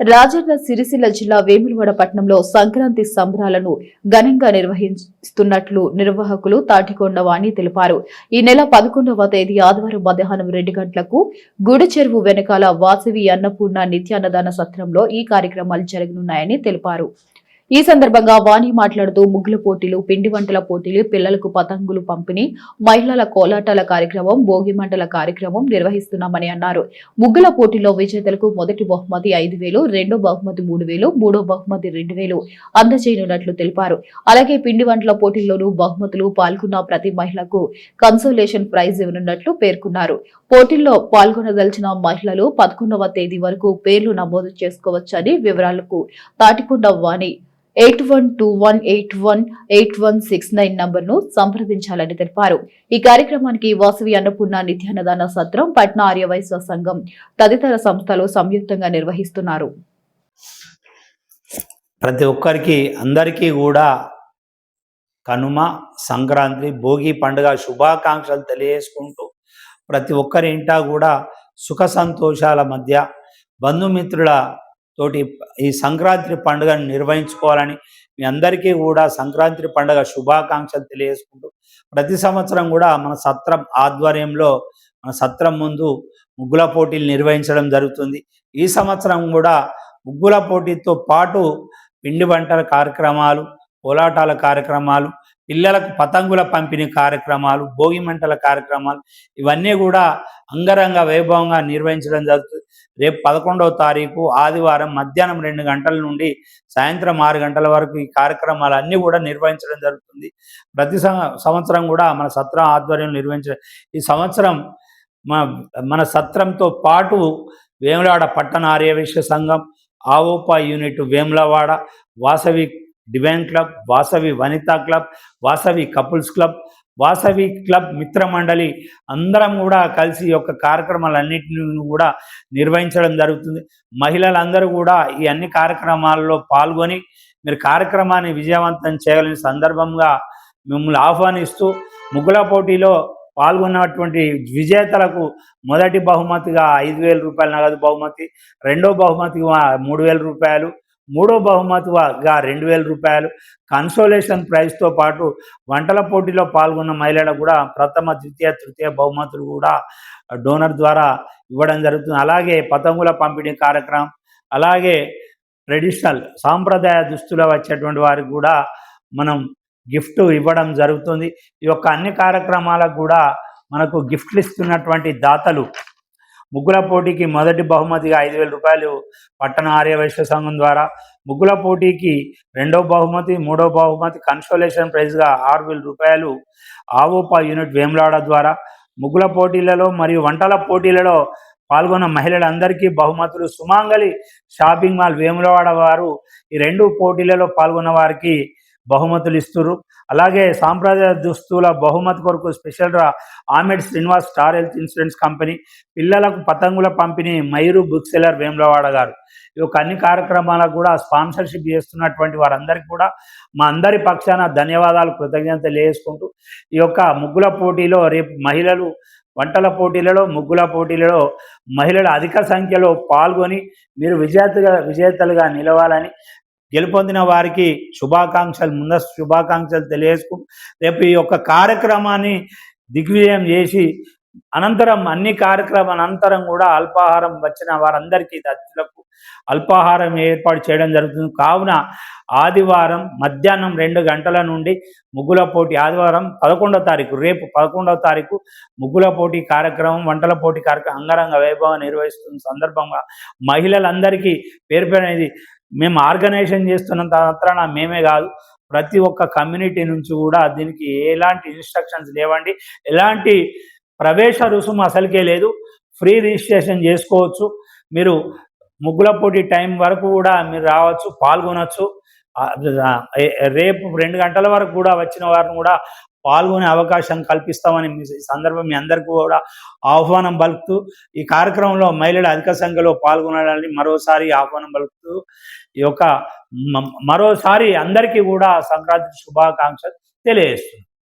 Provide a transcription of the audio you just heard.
రాజన్న సిరిసిల్ల జిల్లా వేములవాడ పట్టణంలో సంక్రాంతి సంబరాలను ఘనంగా నిర్వహిస్తున్నట్లు నిర్వాహకులు తాటికొండ వాణి తెలిపారు. ఈ నెల పదకొండవ తేదీ ఆదివారం మధ్యాహ్నం రెండు గంటలకు గుడి చెరువు వెనకాల వాసవి అన్నపూర్ణ నిత్యాన్నదాన సత్రంలో ఈ కార్యక్రమాలు జరగనున్నాయని తెలిపారు. ఈ సందర్భంగా వాణి మాట్లాడుతూ ముగ్గుల పోటీలు పిండి వంటల పోటీలు పిల్లలకు పతంగులు పంపిణీ మహిళల కోలాటాల కార్యక్రమం భోగి మంటల కార్యక్రమం నిర్వహిస్తున్నామని అన్నారు. ముగ్గుల పోటీలో విజేతలకు మొదటి బహుమతి ఐదు వేలు రెండో బహుమతి మూడు వేలు మూడో బహుమతి రెండు వేలు అందజేయనున్నట్లు తెలిపారు. అలాగే పిండి వంటల పోటీల్లోనూ బహుమతులు పాల్గొన్న ప్రతి మహిళకు కన్సోలేషన్ ప్రైజ్ ఇవ్వనున్నట్లు పేర్కొన్నారు. పోటీల్లో పాల్గొనదలిచిన మహిళలు పదకొండవ తేదీ వరకు పేర్లు నమోదు చేసుకోవచ్చని వివరాలకు Tatikonda Vani eight one two one eight one eight one six nine నంబర్ను సంప్రదించాలని తెలిపారు. ఈ కార్యక్రమానికి వాసవి అన్నపూర్ణ నిత్యాన్నదాన సత్రం పట్నా ఆర్యవైశ్య సంఘం తదితర సంస్థలు సంయుక్తంగా నిర్వహిస్తున్నారు. ప్రతి ఒక్కరికి అందరికీ కూడా కనుమ సంక్రాంతి భోగి పండుగ శుభాకాంక్షలు తెలియజేసుకుంటూ ప్రతి ఒక్కరి ఇంటా కూడా సుఖ సంతోషాల మధ్య బంధుమిత్రుల తోటి ఈ సంక్రాంతి పండుగను నిర్వహించుకోవాలని మీ అందరికీ కూడా సంక్రాంతి పండుగ శుభాకాంక్షలు తెలియజేసుకుంటూ ప్రతి సంవత్సరం కూడా మన సత్రం ఆధ్వర్యంలో మన సత్రం ముందు ముగ్గుల పోటీలు నిర్వహించడం జరుగుతుంది. ఈ సంవత్సరం కూడా ముగ్గుల పోటీతో పాటు పిండి వంటల కార్యక్రమాలు కోలాటాల కార్యక్రమాలు పిల్లలకు పతంగుల పంపిణీ కార్యక్రమాలు భోగి మంటల కార్యక్రమాలు ఇవన్నీ కూడా అంగరంగ వైభవంగా నిర్వహించడం జరుగుతుంది. రేపు పదకొండవ తారీఖు ఆదివారం మధ్యాహ్నం రెండు గంటల నుండి సాయంత్రం ఆరు గంటల వరకు ఈ కార్యక్రమాలు అన్నీ కూడా నిర్వహించడం జరుగుతుంది. ప్రతి సంవత్సరం కూడా మన సత్రం ఆధ్వర్యం నిర్వహించడం ఈ సంవత్సరం మన మన సత్రంతో పాటు వేములవాడ పట్టణ ఆర్యవేశ్య సంఘం AVOPA unit Vemulawada Vasavi divine club Vasavi Vanitha club Vasavi couples club Vasavi club మిత్ర మండలి అందరం కూడా కలిసి ఈ యొక్క కార్యక్రమాలన్నింటినీ కూడా నిర్వహించడం జరుగుతుంది. మహిళలందరూ కూడా ఈ అన్ని కార్యక్రమాల్లో పాల్గొని మీరు కార్యక్రమాన్ని విజయవంతం చేయగలిగిన సందర్భంగా మిమ్మల్ని ఆహ్వానిస్తూ ముగ్గుల పోటీలో పాల్గొన్నటువంటి విజేతలకు మొదటి బహుమతిగా ఐదు వేల రూపాయల నగదు బహుమతి రెండో బహుమతిగా మూడు వేల రూపాయలు మూడో బహుమతిగా రెండు వేల రూపాయలు. కన్సోలేషన్ ప్రైజ్తో పాటు వంటల పోటీలో పాల్గొన్న మహిళలకు కూడా ప్రథమ ద్వితీయ తృతీయ బహుమతులు కూడా డోనర్ ద్వారా ఇవ్వడం జరుగుతుంది. అలాగే పతంగుల పంపిణీ కార్యక్రమం అలాగే ట్రెడిషనల్ సాంప్రదాయ దుస్తులు వచ్చేటువంటి వారికి కూడా మనం గిఫ్ట్ ఇవ్వడం జరుగుతుంది. ఈ యొక్క అన్ని కార్యక్రమాలకు కూడా మనకు గిఫ్ట్లు ఇస్తున్నటువంటి దాతలు ముగ్గుల పోటీకి మొదటి బహుమతిగా ఐదు వేల రూపాయలు పట్టణ ఆర్యవైశ్య సంఘం ద్వారా. ముగ్గుల పోటీకి రెండో బహుమతి మూడో బహుమతి కన్సోలేషన్ ప్రైజ్గా ఆరు వేల రూపాయలు ఆవోపా యూనిట్ వేములాడ ద్వారా. ముగ్గుల పోటీలలో మరియు వంటల పోటీలలో పాల్గొన్న మహిళలందరికీ బహుమతులు. సుమాంగలి షాపింగ్ మాల్ వేములవాడ వారు ఈ రెండు పోటీలలో పాల్గొన్న వారికి బహుమతులు ఇస్తున్నారు అలాగే సాంప్రదాయ దుస్తుల బహుమతి కొరకు స్పెషల్ రా ఆమెడ్ Srinivas star health insurance company పిల్లలకు పతంగుల పంపిణీ మైరు బుక్ సెల్లర్ వేములవాడ గారు. ఈ యొక్క అన్ని కార్యక్రమాలకు కూడా స్పాన్సర్షిప్ చేస్తున్నటువంటి వారందరికీ కూడా మా అందరి పక్షాన ధన్యవాదాలు కృతజ్ఞతలు వేసుకుంటూ ఈ యొక్క ముగ్గుల పోటీలో రేపు మహిళలు వంటల పోటీలలో ముగ్గుల పోటీలలో మహిళలు అధిక సంఖ్యలో పాల్గొని మీరు విజేతగా విజేతలుగా నిలవాలని గెలుపొందిన వారికి శుభాకాంక్షలు ముందస్తు శుభాకాంక్షలు తెలియజేసుకుంటూ రేపు ఈ యొక్క కార్యక్రమాన్ని దిగ్విజయం చేసి అనంతరం అన్ని కార్యక్రమం అనంతరం కూడా అల్పాహారం వచ్చిన వారందరికీ అతిథులకు అల్పాహారం ఏర్పాటు చేయడం జరుగుతుంది. కావున ఆదివారం మధ్యాహ్నం రెండు గంటల నుండి ముగ్గుల పోటీ ఆదివారం పదకొండవ తారీఖు రేపు పదకొండవ తారీఖు ముగ్గుల పోటీ కార్యక్రమం వంటల పోటీ కార్యక్రమం అంగరంగ వైభవం నిర్వహిస్తున్న సందర్భంగా మహిళలందరికీ పేరు పేరునేది మేము ఆర్గనైజేషన్ చేస్తున్నంత మాత్రాన మేమే కాదు ప్రతి ఒక్క కమ్యూనిటీ నుంచి కూడా దీనికి ఎలాంటి ఇన్స్ట్రక్షన్స్ లేవండి. ఎలాంటి ప్రవేశ రుసుము అసలుకే లేదు. ఫ్రీ రిజిస్ట్రేషన్ చేసుకోవచ్చు. మీరు ముగ్గుల పోటీ టైం వరకు కూడా మీరు రావచ్చు పాల్గొనవచ్చు రేపు రెండు గంటల వరకు కూడా వచ్చిన వారిని కూడా పాల్గొనే అవకాశం కల్పిస్తామని మీ ఈ సందర్భం మీ అందరికీ కూడా ఆహ్వానం పలుకుతూ ఈ కార్యక్రమంలో మహిళలు అధిక సంఖ్యలో పాల్గొనాలని మరోసారి ఆహ్వానం పలుకుతూ ఈ యొక్క మరోసారి అందరికీ కూడా సంక్రాంతి శుభాకాంక్షలు తెలియజేస్తుంది